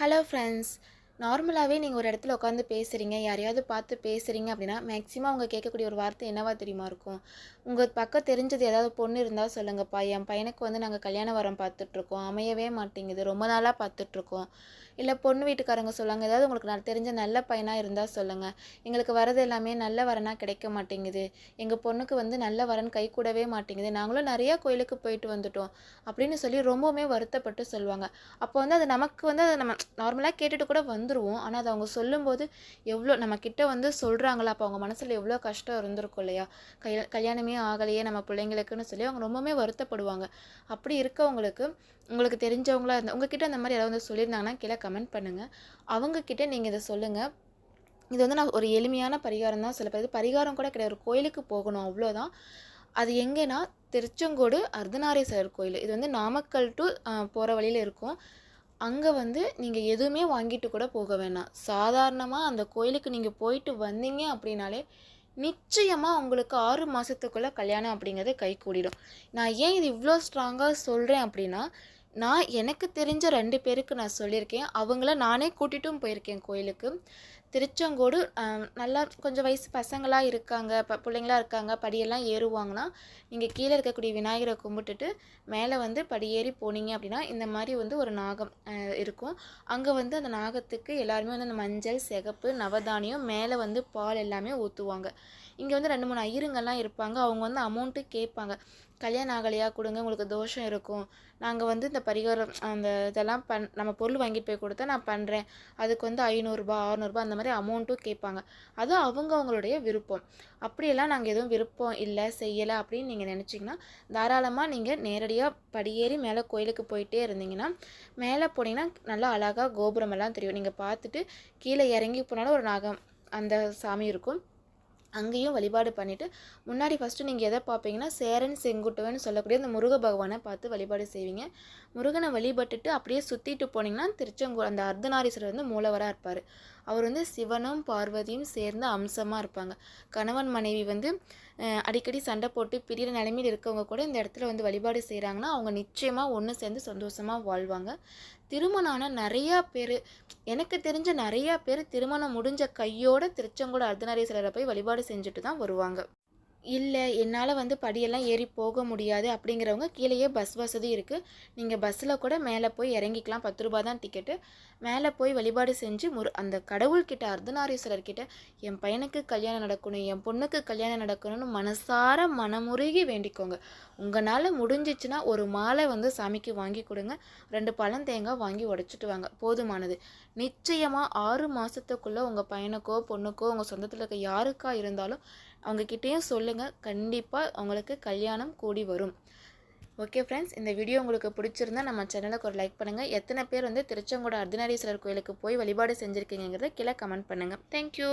Hello friends நார்மலாகவே நீங்கள் ஒரு இடத்துல உட்காந்து பேசுகிறீங்க யாரையாவது பார்த்து பேசுகிறீங்க அப்படின்னா மேக்ஸிமம் அவங்க கேட்கக்கூடிய ஒரு வார்த்தை என்னவா தெரியுமா இருக்கும்? உங்கள் பக்கம் தெரிஞ்சது ஏதாவது பொண்ணு இருந்தால் சொல்லுங்கப்பா என் பையனுக்கு வந்து நாங்கள் கல்யாண வரம் பார்த்துட்ருக்கோம் அமையவே மாட்டேங்குது ரொம்ப நாளாக பார்த்துட்ருக்கோம். இல்லை பொண்ணு வீட்டுக்காரங்க சொல்லுவாங்க ஏதாவது உங்களுக்கு நான் தெரிஞ்ச நல்ல பையனாக இருந்தால் சொல்லுங்கள் எங்களுக்கு வரது எல்லாமே நல்ல வரனாக கிடைக்க மாட்டேங்குது. எங்கள் பொண்ணுக்கு வந்து நல்ல வரன் கை கூடவே மாட்டேங்குது. நாங்களும் நிறையா கோயிலுக்கு போயிட்டு வந்துட்டோம் அப்படின்னு சொல்லி ரொம்பவுமே வருத்தப்பட்டு சொல்லுவாங்க. அப்போ வந்து அது நமக்கு வந்து அதை நம்ம நார்மலாக கேட்டுட்டு கூட வந்துடுவோம் ஆனால் அதை அவங்க சொல்லும்போது எவ்வளோ நம்ம வந்து சொல்கிறாங்களா அப்போ அவங்க மனசில் எவ்வளோ கஷ்டம் இருந்திருக்கும் இல்லையா? கல்யா கல்யாணமே ஆகலையே நம்ம பிள்ளைங்களுக்குன்னு சொல்லி அவங்க ரொம்பவுமே வருத்தப்படுவாங்க. அப்படி இருக்கவங்களுக்கு உங்களுக்கு தெரிஞ்சவங்களா இருந்தால் உங்ககிட்ட அந்த மாதிரி யாராவது வந்து சொல்லியிருந்தாங்கன்னா கீழே கமெண்ட் பண்ணுங்கள் அவங்கக்கிட்ட நீங்கள் இதை சொல்லுங்கள் இது வந்து நான் ஒரு எளிமையான பரிகாரம் தான் சில பேர் பரிகாரம் கூட கிடையாது. ஒரு கோயிலுக்கு போகணும் அவ்வளோதான். அது எங்கேனா திருச்செங்கோடு அர்த்தநாரீஸ்வரர் கோயில். இது வந்து நாமக்கல் டு போகிற வழியில் இருக்கும். அங்கே வந்து நீங்கள் எதுவுமே வாங்கிட்டு கூட போக வேணாம். சாதாரணமாக அந்த கோயிலுக்கு நீங்கள் போயிட்டு வந்தீங்க அப்படின்னாலே நிச்சயமாக உங்களுக்கு ஆறு மாதத்துக்குள்ளே கல்யாணம் அப்படிங்கிறது கை கூடிடும். நான் ஏன் இது இவ்வளோ ஸ்ட்ராங்காக சொல்கிறேன் அப்படின்னா நான் எனக்கு தெரிஞ்ச ரெண்டு பேருக்கு நான் சொல்லியிருக்கேன். அவங்கள நானே கூட்டிட்டும் போயிருக்கேன் கோயிலுக்கு. திருச்செங்கோடு நல்லா கொஞ்சம் வயசு பசங்களாக இருக்காங்க ப பிள்ளைங்களா இருக்காங்க படியெல்லாம் ஏறுவாங்கன்னா நீங்கள் கீழே இருக்கக்கூடிய விநாயகரை கும்பிட்டுட்டு மேலே வந்து படியேறி போனீங்க அப்படின்னா இந்த மாதிரி வந்து ஒரு நாகம் இருக்கும். அங்கே வந்து அந்த நாகத்துக்கு எல்லாருமே வந்து அந்த மஞ்சள் சிகப்பு நவதானியம் மேலே வந்து பால் எல்லாமே ஊற்றுவாங்க இங்கே வந்து ரெண்டு மூணு ஐயருங்கெல்லாம் இருப்பாங்க அவங்க வந்து அமௌண்ட்டு கேட்பாங்க. கல்யாணம் ஆகலையா? கொடுங்க உங்களுக்கு தோஷம் இருக்கும். நாங்கள் வந்து இந்த பரிகாரம் அந்த இதெல்லாம் பண் நம்ம பொருள் வாங்கிட்டு போய் கொடுத்தா நான் பண்ணுறேன் அதுக்கு வந்து ஐநூறுரூபா அறநூறுபா அந்த மாதிரி அமௌண்ட்டும் கேட்பாங்க. அது அவங்க அவங்களுடைய விருப்பம். அப்படியெல்லாம் நாங்கள் எதுவும் விருப்பம் இல்லை செய்யலை அப்படின்னு நீங்கள் நினச்சிங்கன்னா தாராளமாக நீங்கள் நேரடியாக படியேறி மேலே கோயிலுக்கு போயிட்டே இருந்தீங்கன்னா மேலே போனீங்கன்னா நல்லா அழகாக கோபுரமெல்லாம் தெரியும். நீங்கள் பார்த்துட்டு கீழே இறங்கி போனாலும் ஒரு நாகம் அந்த சாமி இருக்கும். அங்கேயும் வழிபாடு பண்ணிவிட்டு முன்னாடி ஃபஸ்ட்டு நீங்கள் எதை பார்ப்பீங்கன்னா சேரன் செங்குட்டுவன் சொல்லக்கூடிய அந்த முருக பகவானை பார்த்து வழிபாடு செய்வீங்க. முருகனை வழிபட்டுட்டு அப்படியே சுற்றிட்டு போனீங்கன்னா திருச்செங்கூர் அந்த அர்த்தநாரீஸ்வரர் வந்து மூலவராக இருப்பார். அவர் வந்து சிவனும் பார்வதியும் சேர்ந்து அம்சமாக இருப்பாங்க. கணவன் மனைவி வந்து அடிக்கடி சண்டை போட்டு பிரியிற நிலைமையில் இருக்கவங்க கூட இந்த இடத்துல வந்து வழிபாடு செய்கிறாங்கன்னா அவங்க நிச்சயமாக ஒன்று சேர்ந்து சந்தோஷமாக வாழ்வாங்க. திருமணம் ஆனால் நிறையா பேர் எனக்கு தெரிஞ்ச நிறையா பேர் திருமணம் முடிஞ்ச கையோட திருச்செங்கோடு அர்த்தநாரீஸ்வரரை போய் வழிபாடு செஞ்சுட்டு தான் வருவாங்க. இல்லை என்னால் வந்து படியெல்லாம் ஏறி போக முடியாது அப்படிங்கிறவங்க கீழேயே பஸ் வசதி இருக்குது நீங்கள் பஸ்ஸில் கூட மேலே போய் இறங்கிக்கலாம். பத்து ரூபா தான் டிக்கெட்டு மேலே போய் வழிபாடு செஞ்சு முரு அந்த கடவுள்கிட்ட அர்த்தநாரீஸ்வரர்கிட்ட என் பையனுக்கு கல்யாணம் நடக்கணும் என் பொண்ணுக்கு கல்யாணம் நடக்கணும்னு மனசார மனமுருகி வேண்டிக்கோங்க. உங்களால் முடிஞ்சிச்சுன்னா ஒரு மாலை வந்து சாமிக்கு வாங்கி கொடுங்க. ரெண்டு பழம் தேங்காய் வாங்கி உடச்சிட்டு வாங்க. போதுமானது. நிச்சயமாக ஆறு மாதத்துக்குள்ளே உங்கள் பையனுக்கோ பொண்ணுக்கோ உங்கள் சொந்தத்தில் இருக்க யாருக்கா இருந்தாலும் அவங்கக்கிட்டேயும் சொல்லுங்கள் கண்டிப்பாக அவங்களுக்கு கல்யாணம் கூடி வரும். ஓகே ஃப்ரெண்ட்ஸ் இந்த வீடியோ உங்களுக்கு பிடிச்சிருந்தா நம்ம சேனலுக்கு ஒரு லைக் பண்ணுங்கள் எத்தனை பேர் வந்து திருச்செங்கோடு அர்த்தநாரீஸ்வரர் கோயிலுக்கு போய் வழிபாடு செஞ்சுருக்கீங்கிறத கீழே கமெண்ட் பண்ணுங்கள் தேங்க்யூ